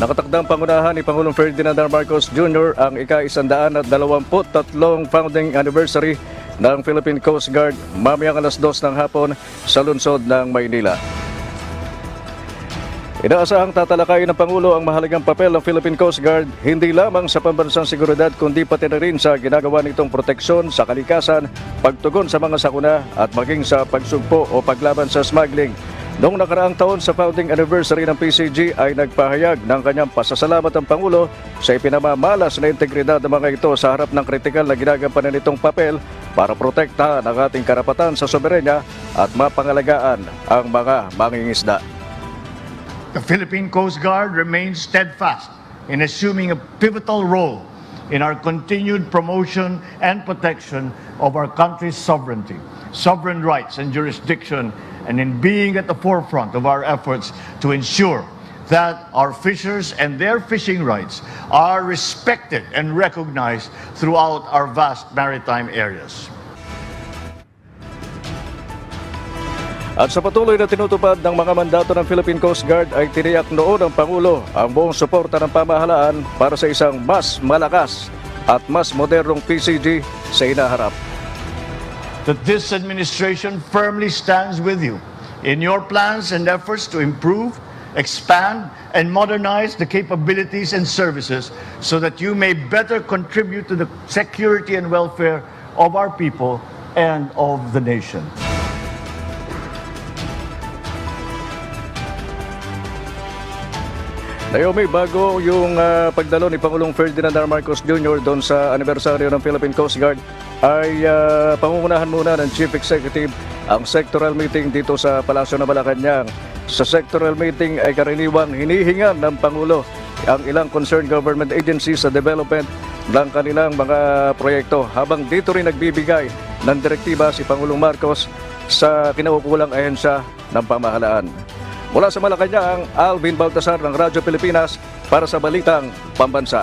Nakatakdang pangunahan ni Pangulong Ferdinand. Marcos Jr. ang ika-123 founding anniversary ng Philippine Coast Guard mamayang alas 2 ng hapon sa lungsod ng Maynila. Inaasahang tatalakayin ng Pangulo ang mahalagang papel ng Philippine Coast Guard hindi lamang sa pambansang seguridad kundi pati na rin sa ginagawa nitong proteksyon sa kalikasan, pagtugon sa mga sakuna at maging sa pagsugpo o paglaban sa smuggling. Noong nakaraang taon sa founding anniversary ng PCG ay nagpahayag ng kanyang pasasalamat ang Pangulo sa ipinamamalas na integridad ng mga ito sa harap ng kritikal na ginagampanan nitong papel para protektahan ang ating karapatan sa soberenya at mapangalagaan ang mga mangingisda. The Philippine Coast Guard remains steadfast in assuming a pivotal role in our continued promotion and protection of our country's sovereignty, sovereign rights and jurisdiction, and in being at the forefront of our efforts to ensure that our fishers and their fishing rights are respected and recognized throughout our vast maritime areas. At sa patuloy na tinutupad ng mga mandato ng Philippine Coast Guard ay tiniyak noon ng Pangulo ang buong suporta ng pamahalaan para sa isang mas malakas at mas modernong PCG sa inaharap. That this administration firmly stands with you in your plans and efforts to improve, expand, and modernize the capabilities and services so that you may better contribute to the security and welfare of our people and of the nation. Naomi, bago yung ah, pagdalo ni Pangulong Ferdinand R. Marcos Jr. doon sa anibersaryo ng Philippine Coast Guard, ay ah, pangungunahan muna ng Chief Executive ang sectoral meeting dito sa Palasyo ng Malacanang. Sa sectoral meeting ay karaniwang hinihingan ng Pangulo ang ilang concerned government agencies sa development ng kanilang mga proyekto habang dito rin nagbibigay ng direktiba si Pangulong Marcos sa kinaukulang ahensya ng pamahalaan. Mula sa Malacanang, Alvin Baltasar ng Radyo Pilipinas para sa Balitang Pambansa.